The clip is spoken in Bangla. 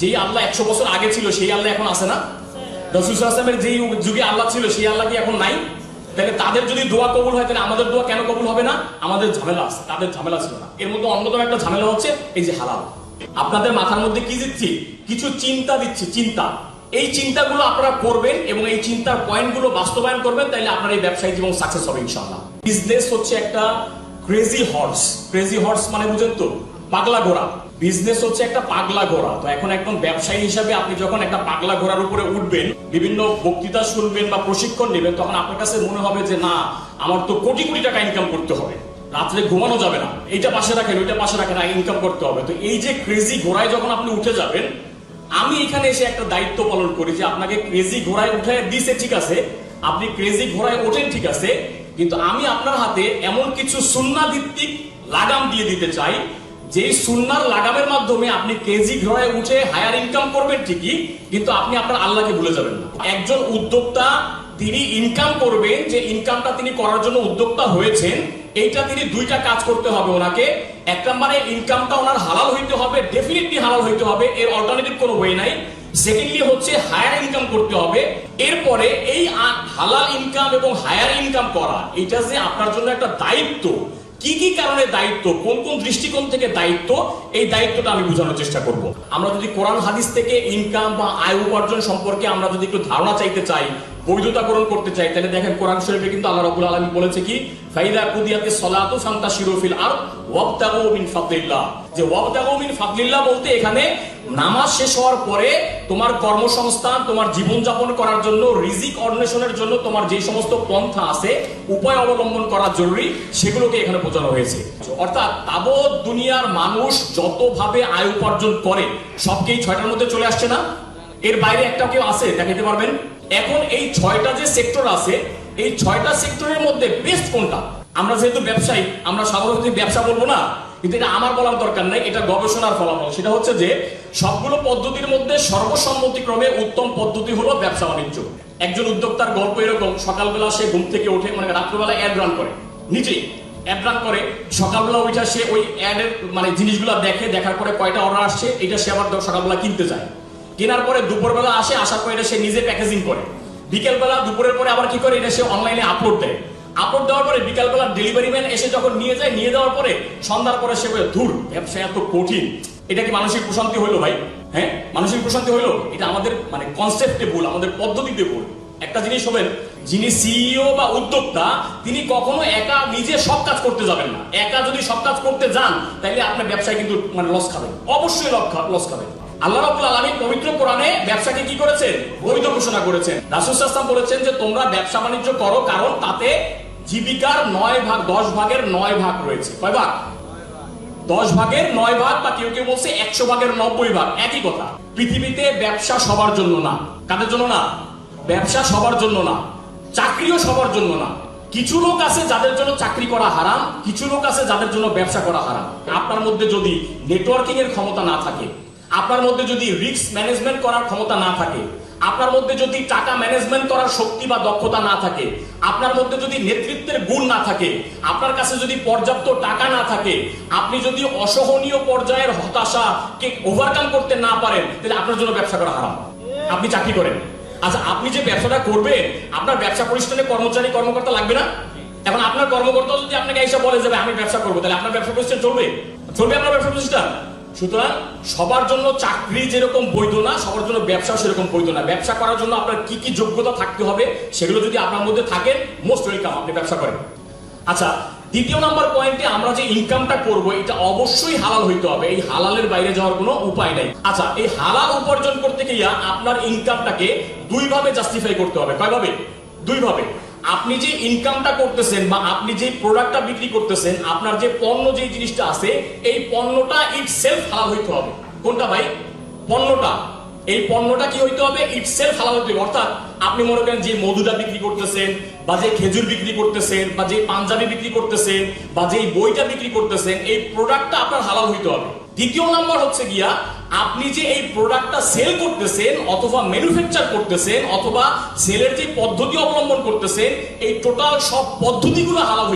যেই আল্লাহ একশো বছর আগে ছিল, সেই আল্লাহ এখন আছে না? রসুল আসলামের যেই যুগে আল্লাহ ছিল, সেই আল্লাহ কি এখন নাই? তাহলে তাদের যদি দোয়া কবুল হয়, তাহলে আমাদের দোয়া কেন কবুল হবে না? আমাদের ঝামেলা আছে, তাদের ঝামেলা ছিল না। এর মধ্যে অন্যতম একটা ঝামেলা হচ্ছে এই যে হালাল। আপনাদের মাথার মধ্যে কি দিচ্ছি? কিছু চিন্তা দিচ্ছি, চিন্তা। এই চিন্তাগুলো আপনারা করবেন এবং এই চিন্তার পয়েন্টগুলো বাস্তবায়ন করবেন, তাহলে আপনার এই ব্যবসায়িক জীবন সাকসেস হবে ইনশাআল্লাহ। বিজনেস হচ্ছে একটা ক্রেজি হর্স ক্রেজি হর্স মানে বুঝেন তো পাগলা ঘোড়া। বিজনেস হচ্ছে একটা পাগলা ঘোড়া। তো এখন একদম ব্যবসায়ী হিসাবে আপনি যখন একটা পাগলা ঘোড়ার উপরে উঠবেন, বিভিন্ন বক্তৃতা শুনবেন বা প্রশিক্ষণ নেবেন, তখন আপনার কাছে মনে হবে যে, না, আমার তো কোটি কোটি টাকা ইনকাম করতে হবে। রাত্রে ঘুমানো যাবে না। এইটা পাশে রাখেন, ওইটা পাশে রাখেন ইনকাম করতে হবে। তো এই যে ক্রেজি ঘোড়ায় যখন আপনি উঠে যাবেন, আমি এখানে এসে একটা দায়িত্ব পালন করি যে, আপনাকে ক্রেজি ঘোড়ায় উঠে দিছে ঠিক আছে, আপনি ক্রেজি ঘোড়ায় ওঠেন ঠিক আছে, কিন্তু আমি আপনার হাতে এমন কিছু সুন্না ভিত্তিক লাগাম দিয়ে দিতে চাই যে সুন্নার লাগামের মাধ্যমে আপনি কেজি ঘোড়ায় উঠে হায়ার ইনকাম করবেন ঠিকই, কিন্তু আপনি আপনার আল্লাহকে ভুলে যাবেন না। একজন উদ্যোক্তা, তিনি ইনকাম করবেন যে ইনকামটা তিনি করার জন্য উদ্যোক্তা হয়েছেন, এইটা তিনি দুইটা কাজ করতে হবে ওনাকে। এক নম্বরে ইনকামটা ওনার হালাল হইতে হবে ডেফিনেটলি হালাল হইতে হবে, এর অল্টারনেটিভ কোনো ওয়ে নাই। সেকেন্ডলি হচ্ছে হায়ার ইনকাম করতে হবে। এরপরে, এই হালাল ইনকাম এবং হায়ার ইনকাম করা এটা যে আপনার জন্য একটা দায়িত্ব কি কি কারণে দায়িত্ব, কোন কোন দৃষ্টিকোণ থেকে দায়িত্ব, এই দায়িত্বটা আমি বোঝানোর চেষ্টা করব। আমরা যদি কোরআন, হাদিস থেকে ইনকাম বা আয় উপার্জন সম্পর্কে আমরা যদি একটু ধারণা চাইতে চাই বৈধতাকরণ করতে চাই, তাহলে দেখেন কোরআন শরীফে কিন্তু আল্লাহ রাব্বুল আলামিন বলেছে কি, ফাইদা কুদিয়াতে সলাতু ফান্তাশিরু ফিল আরদ ওয়াবতাগু মিন ফাদলিল্লাহ। যে ওয়াবতাগু মিন ফাদলিল্লাহ বলতে এখানে নামাজ শেষ হওয়ার পরে তোমার কর্মসংস্থান, তোমার জীবনযাপন করার জন্য, রিজিক অন্বেষণের জন্য তোমার যে সমস্ত পন্থা আছে, উপায় অবলম্বন করা জরুরি, সেগুলোকে এখানে বোঝানো হয়েছে। অর্থাৎ তাবৎ দুনিয়ার মানুষ যতভাবে আয় উপার্জন করে, সবকেই ছয়টার মধ্যে চলে আসছে না? এর বাইরে একটা কেউ আছে দেখাতে পারবেন? এখন এই ছয়টা যে সেক্টর আছে, এই ছয়টা সেক্টরের মধ্যে বেস্ট কোনটা? আমরা যেহেতু ব্যবসায়ী, আমরা সাধারণত ব্যবসা বলব না, কিন্তু এটা আমার বলার দরকার নাই, এটা গবেষণার ফলাফল। সেটা হচ্ছে যে, সবগুলো পদ্ধতির মধ্যে সর্বসম্মতিক্রমে উত্তম পদ্ধতি হলো ব্যবসা বাণিজ্য। একজন উদ্যোক্তার গল্প এরকম, সকালবেলা সে ঘুম থেকে উঠে মানে রাত্রবেলা অ্যাড রান করে নিজেই অ্যাড রান করে, সকালবেলা ওইটা সে ওই অ্যাডের মানে জিনিসগুলো দেখে, দেখার পরে কয়টা অর্ডার আসছে, এটা সে আবার সকালবেলা কিনতে যায়। কেনার পরে দুপুরবেলা আসে, আসার পরে এটা সে নিজে প্যাকেজিং করে। বিকেলবেলা, দুপুরের পরে আবার কি করে? এটা সে অনলাইনে আপলোড দেয়। আপলোড দেওয়ার পরে বিকালবেলা ডেলিভারি ম্যান এসে যখন নিয়ে যায়, নিয়ে যাওয়ার পরে সন্ধ্যার পরে সে ধুর ব্যবসা এত কঠিন। এটা কি মানসিক প্রশান্তি হইল ভাই? হ্যাঁ? মানসিক প্রশান্তি হইল? এটা আমাদের মানে কনসেপ্টে ভুল, আমাদের পদ্ধতিতে ভুল। একটা জিনিস হবেন যিনি সিইও বা উদ্যোক্তা, তিনি কখনো একা নিজে সব কাজ করতে যাবেন না। একা যদি সব কাজ করতে যান তাহলে আপনার ব্যবসায় কিন্তু মানে লস খাবেন। অবশ্যই লস খাবেন। আল্লাহ রাব্বুল আলামিন পবিত্র কোরআনে ব্যবসাকে কি করেছেন? বৈধ ঘোষণা করেছেন। সাল্লাল্লাহু বলেছেন যে, তোমরা ব্যবসা বাণিজ্য করো, কারণ তাতে জীবিকার নয় ভাগ, দশ ভাগের নয় ভাগ রয়েছে। কয় ভাগ? দশ ভাগের নয় ভাগ বা কেউ কেউ বলছে একশো ভাগের নব্বই ভাগ। একই কথা। পৃথিবীতে ব্যবসা সবার জন্য না। কাদের জন্য না? ব্যবসা সবার জন্য না। চাকরিও সবার জন্য না। কিছু লোক আছে যাদের জন্য চাকরি করা হারাম, কিছু লোক আছে যাদের জন্য ব্যবসা করা হারাম। আপনার মধ্যে যদি নেটওয়ার্কিং এর ক্ষমতা না থাকে আপনার মধ্যে যদি রিস্ক ম্যানেজমেন্ট করার ক্ষমতা না থাকে, আপনার মধ্যে যদি টাকা ম্যানেজমেন্ট করার শক্তি বা দক্ষতা না থাকে, আপনার মধ্যে যদি নেতৃত্বের গুণ না থাকে, আপনার কাছে যদি পর্যাপ্ত টাকা না থাকে, আপনি যদি অসহনীয় পর্যায়ের হতাশাকে ওভারকাম করতে না পারেন, তাহলে আপনার জন্য ব্যবসা করা হারাম। আপনি চাকরি করেন। আচ্ছা আপনি যে ব্যবসাটা করবেন, আপনার ব্যবসা প্রতিষ্ঠানে কর্মচারী, কর্মকর্তা লাগবে না? এখন আপনার কর্মকর্তা যদি আপনাকে এসে বলে যাবে আমি ব্যবসা করব তাহলে আপনার ব্যবসা প্রতিষ্ঠান চলবে? চলবে আপনার ব্যবসা প্রতিষ্ঠান? সুতরাং সবার জন্য চাকরি যেরকম বৈধ না, সবার জন্য ব্যবসা সেরকম বৈধ না। ব্যবসা করার জন্য আপনার কি কি যোগ্যতা থাকতে হবে সেগুলো যদি আপনার মধ্যে থাকে মোস্ট ওয়েলকাম আপনি ব্যবসা করেন। আচ্ছা দ্বিতীয় নাম্বার পয়েন্টে আমরা যে ইনকামটা করব, এটা অবশ্যই হালাল হইতে হবে। এই হালালের বাইরে যাওয়ার কোনো উপায় নাই। আচ্ছা এই হালাল উপার্জন করতে গিয়ে আপনার ইনকামটাকে দুইভাবে জাস্টিফাই করতে হবে। কয় ভাবে দুই ভাবে আপনি যে ইনকামটা করতেছেন বা আপনি যে প্রোডাক্টটা বিক্রি করতেছেন, আপনার যে পণ্য যে জিনিসটা আছে, এই পণ্যটা ইট সেলফ হালাল হইতে হবে। কোনটা ভাই? পণ্যটা। এই পণ্যটা কি হইতে হবে? ইট সেলফ হালাল হইতে হবে। অর্থাৎ আপনি মনে করেন যে মধুটা বিক্রি করতেছেন, বা যে খেজুর বিক্রি করতেছেন, বা যে পাঞ্জাবি বিক্রি করতেছেন, বা যে বইটা বিক্রি করতেছেন, এই প্রোডাক্টটা আপনার হালাল হইতে হবে। দ্বিতীয় নাম্বার হচ্ছে গিয়া, আপনি যে এই প্রোডাক্টটা সেল করতেছেন অথবা ম্যানুফ্যাকচার করতেছেন অথবা সেলের যে পদ্ধতি অবলম্বন করতেছেন, এই টোটাল সব পদ্ধতিগুলো হইতে